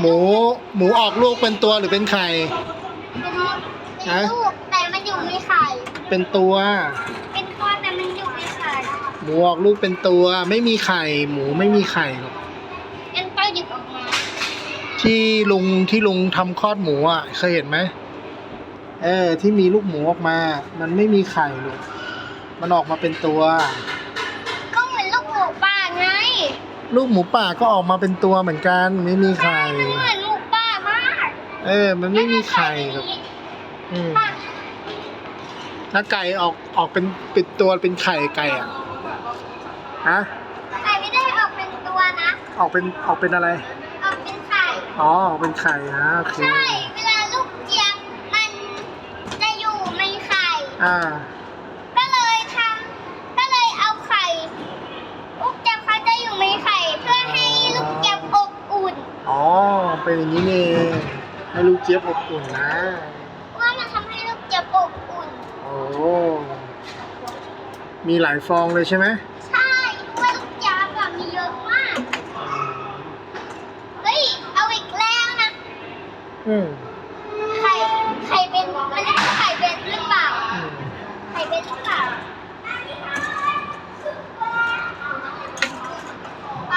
หมูหมูออกลูกเป็นตัวหรือเป็นไข่ เป็นฮะ ลูกแต่มันอยู่ในไข่ เป็นตัว เป็นก้อนแต่มันอยู่ในไข่หมูออกลูกเป็นตัว ไม่มีไข่ หมูไม่มีไข่หรอกงั้นก็หยิบออกมาที่ลุงที่ลุงทำคลอดหมูอะ เคยเห็นไหมเออที่มีลูกหมูออกมา มันไม่มีไข่หรอกมันออกมาเป็นตัว ลูกหมูป่าก็ออกมาเป็นตัวเหมือนกัน ไม่มีไข่ มันเหมือนหมูป่ามากเออ มันไม่มีไข่หรอกอืมป่ะถ้าไก่ออกออกเป็นเป็นตัวเป็นไข่ไก่อะฮะไข่ไม่ได้ออกเป็นตัวนะ ออกเป็นออกเป็นอะไร ออกเป็นไข่ อ๋อออกเป็นไข่นะโอเคใช่ เวลาลูกเจี๊ยบมันจะอยู่ในไข่ อ่า เป็นอย่างนี้นี่เองให้ลูกเจี๊ยบอบอุ่นนะว่ามันทำให้ลูกเจี๊ยบอบอุ่น โอ้มีหลายฟองเลยใช่ไหมใช่เพราะว่าลูกเจี๊ยบอะมีเยอะมาก เฮ้ย เอาอีกแล้วนะ อืม